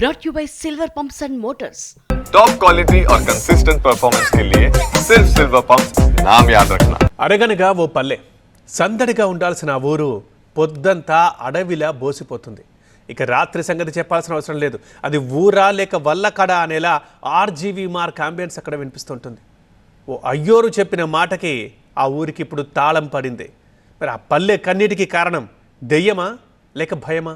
brought you by Silver Pumps and Motors. Top quality और consistent performance के लिए सिर्फ सिल्वर पंप नाम याद रखना అడగనగా ఓ పల్లె సందడిగా ఉండాల్సిన ఆ ఊరు పొద్దంతా అడవిలా బోసిపోతుంది ఇక రాత్రి సంగతి చెప్పాల్సిన అవసరం లేదు అది ఊరా లేక వల్లకడ అనేలా ఆర్జీవీ మార్క్ అంబియన్స్ అక్కడ వినిపిస్తుంటుంది ఓ అయ్యోరు చెప్పిన మాటకి ఆ ఊరికి ఇప్పుడు తాళం పడింది మరి ఆ పల్లె కన్నీటికి కారణం దెయ్యమా లేక భయమా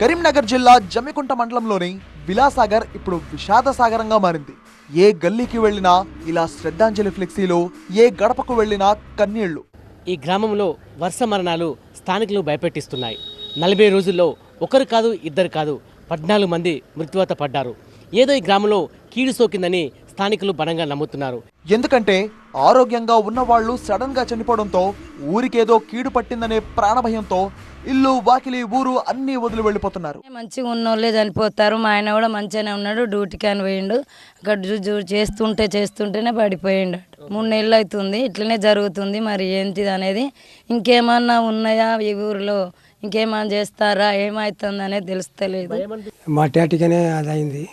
కరీంనగర్ జిల్లా జమ్మికుంట మండలంలోని విలాసాగర్ ఇప్పుడు విషాద సాగరంగా మారింది. ఏ గల్లీకి వెళ్ళినా ఇలా శ్రద్ధాంజలి ఫ్లెక్సీలు ఏ గడపకు వెళ్ళినా కన్నీళ్ళు. ఈ గ్రామంలో వర్ష మరణాలు స్థానికులు భయపెట్టిస్తున్నాయి. నలభై రోజుల్లో ఒకరు కాదు ఇద్దరు కాదు పద్నాలుగు మంది మృత్యువాత పడ్డారు. ఏదో ఈ గ్రామంలో కీడు సోకిందని స్థానికులు బలంగా నమ్ముతున్నారు. ఎందుకంటే ఆరోగ్యంగా ఉన్నవాళ్ళు సడన్గా చనిపోవడంతో ఊరికేదో కీడు పట్టిందనే ప్రాణభయంతో ఇల్లు వాకిలి ఊరు అన్నీ వదిలి వెళ్ళిపోతున్నారు. మంచిగా ఉన్నోళ్ళే చనిపోతారు. మా ఆయన కూడా మంచిగానే ఉన్నాడు. డ్యూటీకి అని పోయిండు. అక్కడ జు- జు- చేస్తుంటే చేస్తుంటేనే పడిపోయిండు. మూడు నెలలు అవుతుంది. ఇట్లనే జరుగుతుంది. మరి ఏంటిది అనేది ఇంకేమన్నా ఉన్నాయా ఈ ఊరిలో? ఇంకేమన్నా చేస్తారా? ఏమవుతుంది అనేది తెలుస్తలేదు. మా టాటికనే అది అయింది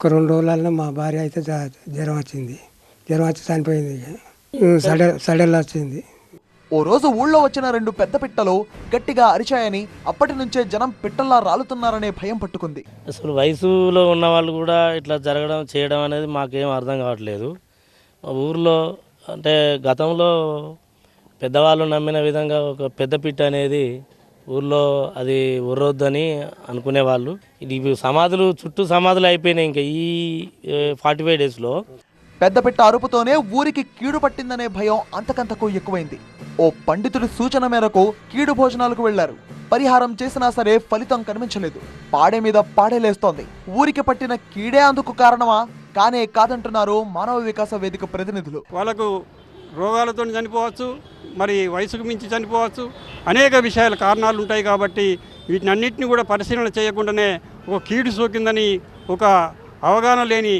ఒక రెండు రోజులలో మా భార్య అయితే జ- జ్వరం వచ్చింది. జ్వరం వచ్చి చనిపోయింది సడెల్ సడెల్ వచ్చింది. ఓ రోజు ఊళ్ళో వచ్చిన రెండు పెద్ద పిట్టలు గట్టిగా అరిచాయని అప్పటి నుంచే జనం పిట్టల్లా రాలుతున్నారనే భయం పట్టుకుంది. అసలు వయసులో ఉన్న వాళ్ళు కూడా ఇట్లా జరగడం చేయడం అనేది మాకేం అర్థం కావట్లేదు. మా ఊర్లో అంటే గతంలో పెద్దవాళ్ళు నమ్మిన విధంగా ఒక పెద్ద పిట్ట అనేది ఊర్లో అది ఉర్రొద్దని అనుకునేవాళ్ళు. ఇది సమాధులు చుట్టూ సమాధులు అయిపోయినాయి ఇంకా ఈ ఫార్టీ ఫైవ్ డేస్లో. పెద్ద పిట్ట అరుపుతోనే ఊరికి కీడు పట్టిందనే భయం అంతకంతకు ఎక్కువైంది. ఓ పండితుడి సూచన మేరకు కీడు భోజనాలకు వెళ్ళారు పరిహారం చేసినా సరే ఫలితం కనిపించలేదు. పాడే మీద పాడేలేస్తోంది ఊరికి పట్టిన కీడే అందుకు కారణమా? కానే కాదంటున్నారు మానవ వికాస వేదిక ప్రతినిధులు. వాళ్ళకు రోగాలతో చనిపోవచ్చు మరి వయసుకు మించి చనిపోవచ్చు. అనేక విషయాల కారణాలు ఉంటాయి కాబట్టి వీటిని అన్నింటినీ కూడా పరిశీలన చేయకుండానే ఒక కీడు సోకిందని ఒక అవగాహన లేని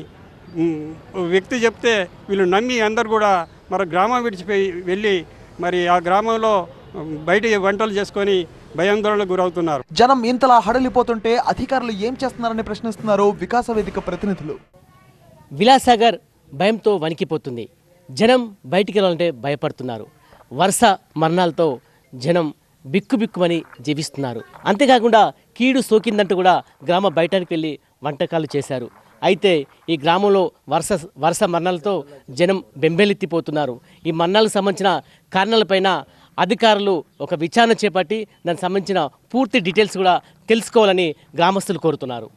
వ్యక్తి చెప్తే వీళ్ళు నమ్మి అందరు కూడా మరి గ్రామం విడిచిపోయి వెళ్ళి మరి ఆ గ్రామంలో బయట వంటలు చేసుకొని భయాందోళనకు గురవుతున్నారు. జనం ఇంతలా హడలిపోతుంటే అధికారులు ఏం చేస్తున్నారని ప్రశ్నిస్తున్నారు వికాస వేదిక ప్రతినిధులు. విలాసాగర్ భయంతో వణికిపోతుంది. జనం బయటికి వెళ్ళాలంటే భయపడుతున్నారు. వరుస మరణాలతో జనం బిక్కుబిక్కుమని జీవిస్తున్నారు. అంతేకాకుండా కీడు సోకిందంటూ కూడా గ్రామ బయటానికి వెళ్ళి వంటకాలు చేశారు. అయితే ఈ గ్రామంలో వరుస వరుస మరణాలతో జనం బెంబెలెత్తిపోతున్నారు. ఈ మరణాలకు సంబంధించిన కారణాలపైన అధికారులు ఒక విచారణ చేపట్టి దానికి సంబంధించిన పూర్తి డీటెయిల్స్ కూడా తెలుసుకోవాలని గ్రామస్తులు కోరుతున్నారు.